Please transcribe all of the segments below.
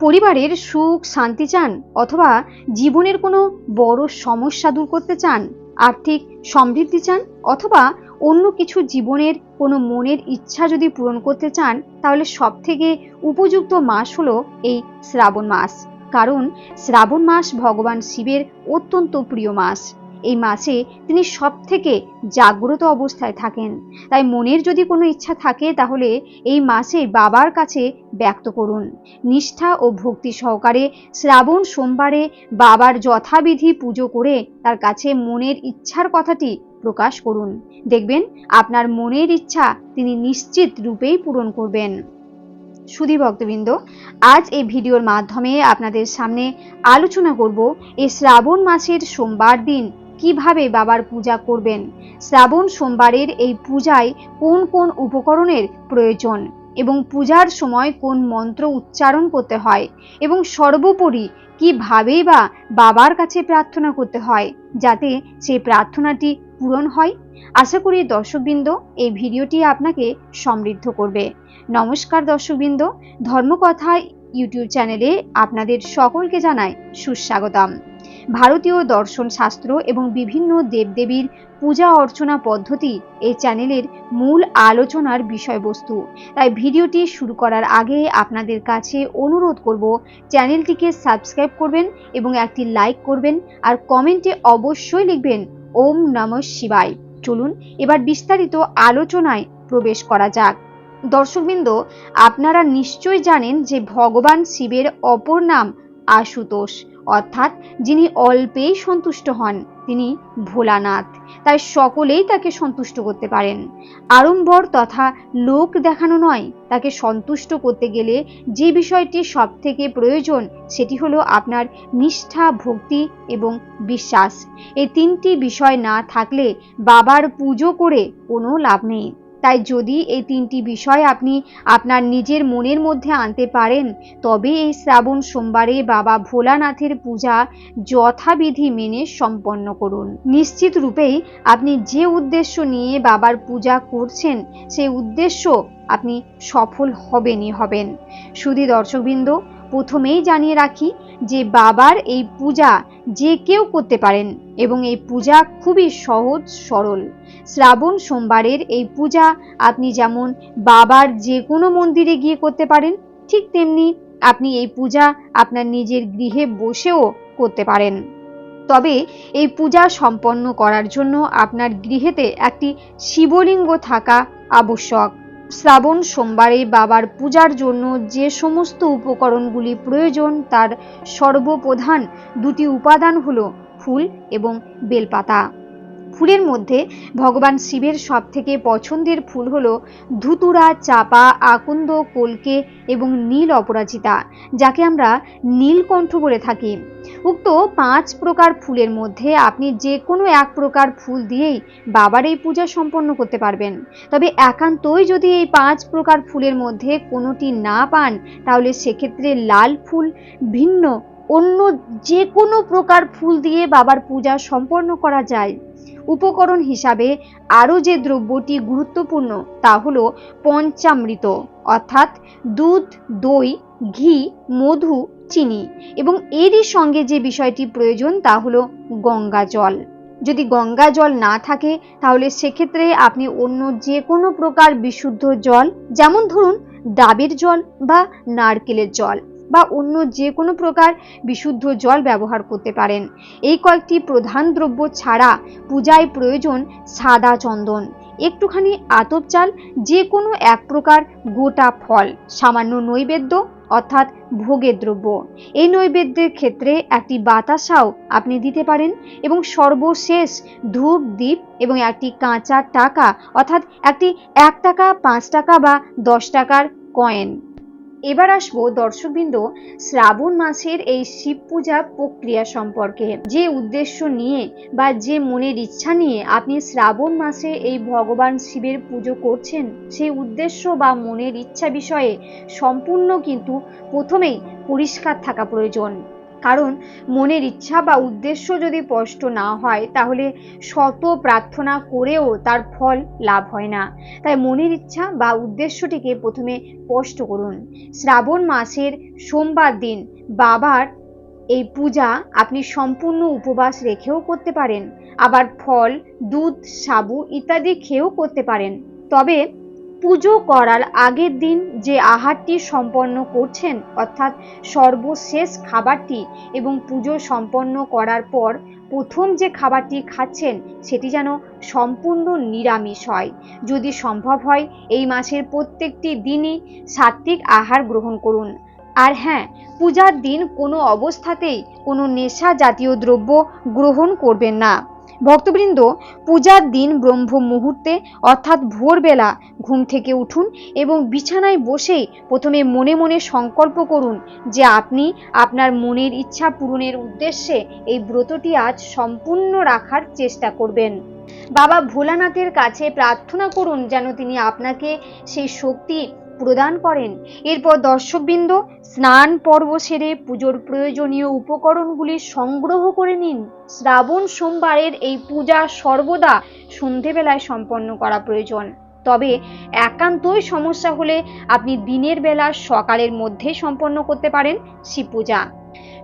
পরিবারের সুখ, শান্তি চান অথবা জীবনের কোনো বড় সমস্যা দূর করতে চান, আর্থিক সমৃদ্ধি চান অথবা অন্য কিছু জীবনের কোনো মনের ইচ্ছা যদি পূরণ করতে চান, তাহলে সব থেকে উপযুক্ত মাস হলো এই শ্রাবণ মাস। কারণ শ্রাবণ মাস ভগবান শিবের অত্যন্ত প্রিয় মাস। এই মাসে তিনি সব থেকে জাগ্রত অবস্থায় থাকেন। তাই মনের যদি কোনো ইচ্ছা থাকে, তাহলে এই মাসে বাবার কাছে ব্যক্ত করুন। নিষ্ঠা ও ভক্তি সহকারে শ্রাবণ সোমবারে বাবার যথাবিধি পুজো করে তার কাছে মনের ইচ্ছার কথাটি প্রকাশ করুন। দেখবেন, আপনার মনের ইচ্ছা তিনি নিশ্চিত রূপেই পূরণ করবেন। সুধী ভক্তবৃন্দ, আজ এই ভিডিওর মাধ্যমে আপনাদের সামনে আলোচনা করব এই শ্রাবণ মাসের সোমবার দিন কীভাবে বাবার পূজা করবেন? শ্রাবণ সোমবারের এই পূজায় কোন কোন উপকরণের প্রয়োজন? এবং পূজার সময় কোন মন্ত্র উচ্চারণ করতে হয়? এবং সর্বোপরি কিভাবেই বা বাবার কাছে প্রার্থনা করতে হয়, যাতে সেই প্রার্থনাটি পূরণ হয়? আশা করি দর্শকবৃন্দ, এই ভিডিওটি আপনাকে সমৃদ্ধ করবে। নমস্কার দর্শকবৃন্দ, ধর্মকথা ইউটিউব চ্যানেলে আপনাদের সকলকে জানাই সুস্বাগতম। ভারতীয় দর্শন শাস্ত্র এবং বিভিন্ন দেবদেবীর পূজা অর্চনা পদ্ধতি এই চ্যানেলের মূল আলোচনার বিষয়বস্তু। তাই ভিডিওটি শুরু করার আগে আপনাদের কাছে অনুরোধ করব, চ্যানেলটিকে সাবস্ক্রাইব করবেন এবং একটি লাইক করবেন আর কমেন্টে অবশ্যই লিখবেন, ওম নম শিবায়। চলুন, এবার বিস্তারিত আলোচনায় প্রবেশ করা যাক। দর্শকবৃন্দ, আপনারা নিশ্চয় জানেন যে ভগবান শিবের অপর নাম আশুতোষ। অর্থাৎ যিনি অল্পেই সন্তুষ্ট হন, তিনি ভোলানাথ। তাই সকলেই তাকে সন্তুষ্ট করতে পারেন। আড়ম্বর তথা লোক দেখানো নয়, তাকে সন্তুষ্ট করতে গেলে যে বিষয়টি সব থেকে প্রয়োজন, সেটি হলো আপনার নিষ্ঠা, ভক্তি এবং বিশ্বাস। এই তিনটি বিষয় না থাকলে বাবার পুজো করে কোনো লাভ নেই। তাই যদি এই তিনটি বিষয় আপনি আপনার নিজের মনের মধ্যে আনতে পারেন, তবে এই শ্রাবণ সোমবারে বাবা ভোলানাথের পূজা যথাবিধি মেনে সম্পন্ন করুন। নিশ্চিত রূপেই আপনি যে উদ্দেশ্য নিয়ে বাবার পূজা করছেন, সেই উদ্দেশ্য আপনি সফল হবেনই হবেন। শুধু দর্শকবৃন্দ, প্রথমেই জানিয়ে রাখি যে বাবার এই পূজা যে কেউ করতে পারেন এবং এই পূজা খুবই সহজ, সরল। শ্রাবণ সোমবারের এই পূজা আপনি যেমন বাবার যে কোনো মন্দিরে গিয়ে করতে পারেন, ঠিক তেমনি আপনি এই পূজা আপনার নিজের গৃহে বসেও করতে পারেন। তবে এই পূজা সম্পন্ন করার জন্য আপনার গৃহেতে একটি শিবলিঙ্গ থাকা আবশ্যক। শ্রাবণ সোমবারে বাবার পূজার জন্য যে সমস্ত উপকরণগুলি প্রয়োজন, তার সর্বপ্রধান দুটি উপাদান হল ফুল এবং বেলপাতা। ফুলের মধ্যে ভগবান শিবের সব থেকে পছন্দের ফুল হল ধুতুরা, চাপা, আকন্দ, কলকে এবং নীল অপরাজিতা, যাকে আমরা নীলকণ্ঠ বলে থাকি। উক্ত পাঁচ প্রকার ফুলের মধ্যে আপনি যে কোনো এক প্রকার ফুল দিয়েই বাবার এই পূজা সম্পন্ন করতে পারবেন। তবে একান্তই যদি এই পাঁচ প্রকার ফুলের মধ্যে কোনোটি না পান, তাহলে সেক্ষেত্রে লাল ফুল ভিন্ন অন্য যে কোনো প্রকার ফুল দিয়ে বাবার পূজা সম্পন্ন করা যায়। উপকরণ হিসাবে আরও যে দ্রব্যটি গুরুত্বপূর্ণ তা হল পঞ্চামৃত, অর্থাৎ দুধ, দই, ঘি, মধু, চিনি এবং এরই সঙ্গে যে বিষয়টি প্রয়োজন তা হলো গঙ্গা জল। যদি গঙ্গা জল না থাকে, তাহলে সেক্ষেত্রে আপনি অন্য যে কোনো প্রকার বিশুদ্ধ জল, যেমন ধরুন ডাবের জল বা নারকেলের জল। বা অন্য যে কোনো প্রকার বিশুদ্ধ জল ব্যবহার করতে পারেন। এই কয়েকটি প্রধান দ্রব্য ছাড়া পূজায় প্রয়োজন সাদা চন্দন, একটুখানি আতপ চাল, যে কোনো এক প্রকার গোটা ফল, সামান্য নৈবেদ্য অর্থাৎ ভোগের দ্রব্য। এই নৈবেদ্যের ক্ষেত্রে একটি বাতাসাও আপনি দিতে পারেন এবং সর্বশেষ ধূপ দ্বীপ এবং একটি কাঁচা টাকা অর্থাৎ একটি এক টাকা, পাঁচ টাকা বা দশ টাকার কয়েন। এবার আসব দর্শকবৃন্দ, শ্রাবণ মাসের এই শিব পূজা প্রক্রিয়া সম্পর্কে। যে উদ্দেশ্য নিয়ে বা যে মনের ইচ্ছা নিয়ে আপনি শ্রাবণ মাসে এই ভগবান শিবের পুজো করছেন, সেই উদ্দেশ্য বা মনের ইচ্ছা বিষয়ে সম্পূর্ণ কিন্তু প্রথমেই পরিষ্কার থাকা প্রয়োজন। কারণ মনের ইচ্ছা বা উদ্দেশ্য যদি স্পষ্ট না হয়, তাহলে শত প্রার্থনা করেও তার ফল লাভ হয় না। তাই মনের ইচ্ছা বা উদ্দেশ্যটিকে প্রথমে স্পষ্ট করুন। শ্রাবণ মাসের সোমবার দিন বাবার এই পূজা আপনি সম্পূর্ণ উপবাস রেখেও করতে পারেন। আবার ফল, দুধ, সাবু ইত্যাদি খেয়েও করতে পারেন। তবে পুজো করার আগের দিন যে আহারটি সম্পন্ন করছেন, অর্থাৎ সর্বশেষ খাবারটি এবং পুজো সম্পন্ন করার পর প্রথম যে খাবারটি খাচ্ছেন, সেটি যেন সম্পূর্ণ নিরামিষ হয়। যদি সম্ভব হয়, এই মাসের প্রত্যেকটি দিনই সাত্ত্বিক আহার গ্রহণ করুন। আর হ্যাঁ পূজার দিন কোনো অবস্থাতেই কোনো নেশা জাতীয় দ্রব্য গ্রহণ করবেন না। ভক্তবৃন্দ পূজার দিন ব্রহ্ম মুহূর্তে, অর্থাৎ ভোরবেলা, ঘুম থেকে উঠুন এবং বিছানায় বসেই প্রথমে মনে মনে সংকল্প করুন যে আপনি আপনার মনের ইচ্ছা পূরণের উদ্দেশ্যে এই ব্রতটি আজ সম্পূর্ণ রাখার চেষ্টা করবেন। বাবা ভোলানাথের কাছে প্রার্থনা করুন যেন তিনি আপনাকে সেই শক্তি প্রদান করেন। এরপর দর্শকবৃন্দ স্নান পর্ব সেরে পুজোর প্রয়োজনীয় উপকরণগুলি সংগ্রহ করে নিন। শ্রাবণ সোমবারের এই পূজা সর্বদা সন্ধেবেলায় সম্পন্ন করা প্রয়োজন। তবে একান্তই সমস্যা হলে আপনি দিনের বেলা সকালের মধ্যে সম্পন্ন করতে পারেন শিব পূজা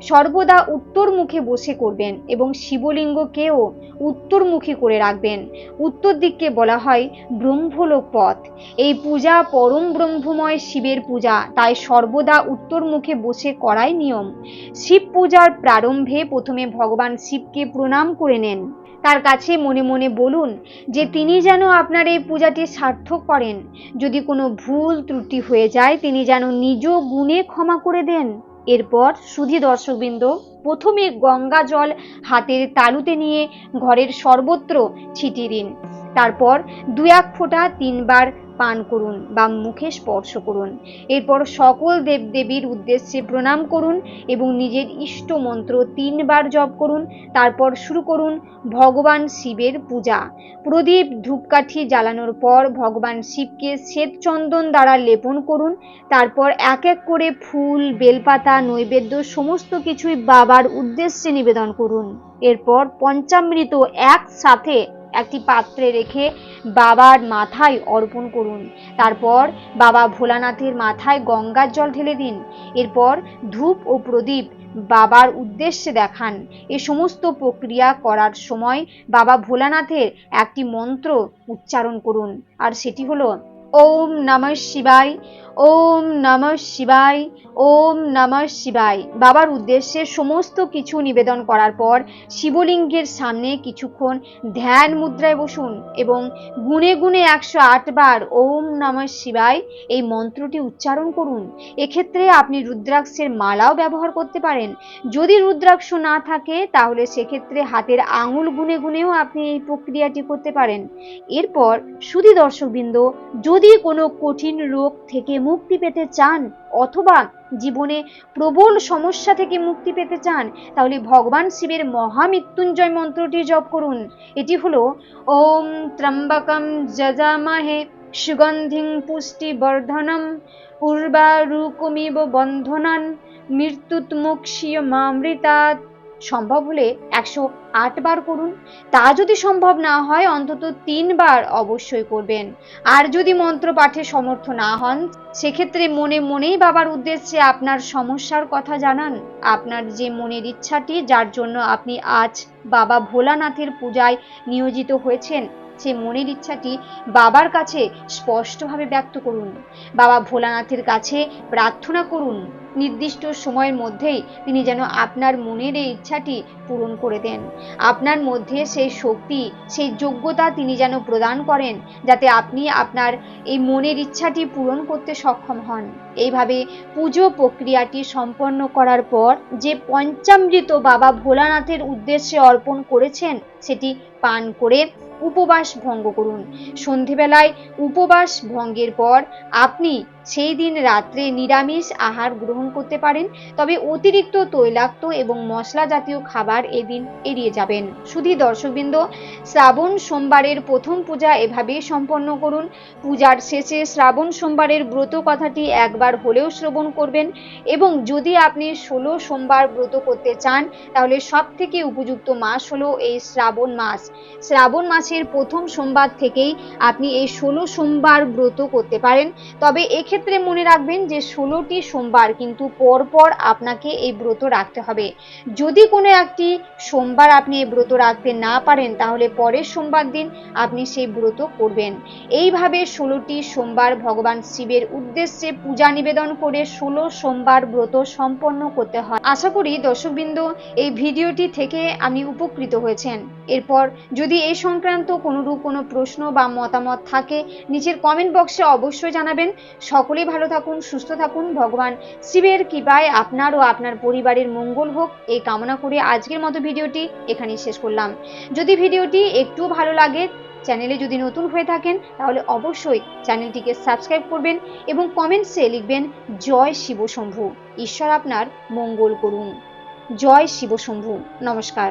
সর্বদা উত্তর মুখে বসে করবেন এবং শিবলিঙ্গকেও উত্তরমুখী করে রাখবেন। উত্তর দিককে বলা হয় ব্রহ্মলোক পথ। এই পূজা পরম ব্রহ্মময় শিবের পূজা, তাই সর্বদা উত্তর মুখে বসে করাই নিয়ম। শিব পূজার প্রারম্ভে প্রথমে ভগবান শিবকে প্রণাম করে নেন। তার কাছে মনে মনে বলুন যে, তিনি যেন আপনার এই পূজাটি সার্থক করেন। যদি কোনো ভুল ত্রুটি হয়ে যায়, তিনি যেন নিজ গুণে ক্ষমা করে দেন। এরপর সুধী দর্শকবৃন্দ প্রথমে গঙ্গা জল হাতের তালুতে নিয়ে ঘরের সর্বত্র ছিটিয়ে দিন। তারপর দু এক ফোঁটা তিনবার পান করুন বা মুখে স্পর্শ করুন। এরপর সকল দেবদেবীর উদ্দেশ্যে প্রণাম করুন এবং নিজের ইষ্ট মন্ত্র তিনবার জপ করুন। তারপর শুরু করুন ভগবান শিবের পূজা। প্রদীপ ধূপকাঠি জ্বালানোর পর ভগবান শিবকে শ্বেত চন্দন দ্বারা লেপন করুন। তারপর এক এক করে ফুল, বেলপাতা, নৈবেদ্য সমস্ত কিছুই বাবার উদ্দেশ্যে নিবেদন করুন। এরপর পঞ্চামৃত একসাথে একটি পাত্রে রেখে বাবার মাথায় অর্পণ করুন। তারপর বাবা ভোলানাথের মাথায় গঙ্গার জল ঢেলে দিন। এরপর ধূপ ও প্রদীপ বাবার উদ্দেশ্যে দেখান। এ সমস্ত প্রক্রিয়া করার সময় বাবা ভোলানাথের একটি মন্ত্র উচ্চারণ করুন। আর সেটি হলো, ওম নমঃ শিবায় ওম নমঃ শিবায়, ওম নমঃ শিবায়। বাবার উদ্দেশ্যে সমস্ত কিছু নিবেদন করার পর শিবলিঙ্গের সামনে কিছুক্ষণ ধ্যান মুদ্রায় বসুন এবং গুনে গুনে একশো বার ওম নমঃ শিবায় এই মন্ত্রটি উচ্চারণ করুন। এক্ষেত্রে আপনি রুদ্রাক্ষের মালাও ব্যবহার করতে পারেন। যদি রুদ্রাক্ষ না থাকে, তাহলে সেক্ষেত্রে হাতের আঙুল গুনে গুনেও আপনি এই প্রক্রিয়াটি করতে পারেন। এরপর সুধী দর্শকবৃন্দ, যদি কোনো কঠিন রোগ থেকে মুক্তি পেতে চান অথবা জীবনে প্রবল সমস্যা থেকে মুক্তি পেতে চান, তাহলে ভগবান শিবের মহামৃত্যুঞ্জয় মন্ত্রটি জপ করুন। এটি হলো, ওম ত্রম্বকম সুগন্ধিং পুষ্টি বর্ধনম উর্বারুকমিব বন্ধনান মৃত্যুৎমুক্ষীয় মামৃতাৎ সম্ভব হলে একশো আট বার করুন। তা যদি সম্ভব না হয়, অন্তত তিনবার অবশ্যই করবেন। আর যদি মন্ত্র পাঠে সমর্থ না হন, সেক্ষেত্রে মনে মনেই বাবার উদ্দেশ্যে আপনার সমস্যার কথা জানান। আপনার যে মনের ইচ্ছাটি, যার জন্য আপনি আজ বাবা ভোলানাথের পূজায় নিয়োজিত হয়েছেন সে মনের ইচ্ছাটি বাবার কাছে স্পষ্টভাবে ব্যক্ত করুন। বাবা ভোলানাথের কাছে প্রার্থনা করুন, নির্দিষ্ট সময়ের মধ্যেই তিনি যেন আপনার মনের এই ইচ্ছাটি পূরণ করে দেন। আপনার মধ্যে সেই শক্তি, সেই যোগ্যতা তিনি যেন প্রদান করেন, যাতে আপনি আপনার এই মনের ইচ্ছাটি পূরণ করতে সক্ষম হন। এইভাবে পুজো প্রক্রিয়াটি সম্পন্ন করার পর যে পঞ্চামৃত বাবা ভোলানাথের উদ্দেশ্যে অর্পণ করেছেন, সেটি পান করে উপবাস ভঙ্গ করুন। সন্ধেবেলায় উপবাস ভঙ্গের পর আপনি সেই দিন রাত্রে নিরামিষ আহার গ্রহণ করতে পারেন, তবে অতিরিক্ত তৈলাক্ত এবং মশলা জাতীয় খাবার এদিন এড়িয়ে যাবেন। শুধু দর্শকবৃন্দ, শ্রাবণ সোমবারের প্রথম পূজা এভাবেই সম্পন্ন করুন। পূজার শেষে শ্রাবণ সোমবারের ব্রত কথাটি একবার হলেও শ্রবণ করবেন এবং যদি আপনি ষোলো সোমবার ব্রত করতে চান, তাহলে সব থেকে উপযুক্ত মাস হলো এই শ্রাবণ মাস। শ্রাবণ মাসের প্রথম সোমবার থেকেই আপনি এই ষোলো সোমবার ব্রত করতে পারেন। তবে এক্ষেত্রে মনে রাখবেন যে ষোলোটি সোমবার কিন্তু পরপর আপনাকে এই ব্রত রাখতে হবে। যদি কোনো একটি সোমবার আপনি এই ব্রত রাখতে না পারেন, তাহলে পরের সোমবার দিন আপনি সেই ব্রত করবেন। এইভাবে ষোলোটি সোমবার ভগবান শিবের উদ্দেশ্যে পূজা নিবেদন করে ষোলো সোমবার ব্রত সম্পন্ন করতে হয়। আশা করি দর্শকবৃন্দ, এই ভিডিওটি থেকে আপনি উপকৃত হয়েছেন। এরপর যদি এই সংক্রান্ত কোনোরূপ কোনো প্রশ্ন বা মতামত থাকে, নিচের কমেন্ট বক্সে অবশ্যই জানাবেন। সকলেই ভালো থাকুন, সুস্থ থাকুন। ভগবান শিবের কৃপায় আপনার ও আপনার পরিবারের মঙ্গল হোক। এই কামনা করে আজকের মতো ভিডিওটি এখানে শেষ করলাম। যদি ভিডিওটি একটু ভালো লাগে, চ্যানেলে যদি নতুন হয়ে থাকেন, তাহলে অবশ্যই চ্যানেলটিকে সাবস্ক্রাইব করবেন এবং কমেন্টসে লিখবেন, জয় শিবশম্ভু ঈশ্বর আপনার মঙ্গল করুন। জয় শিবশম্ভু নমস্কার।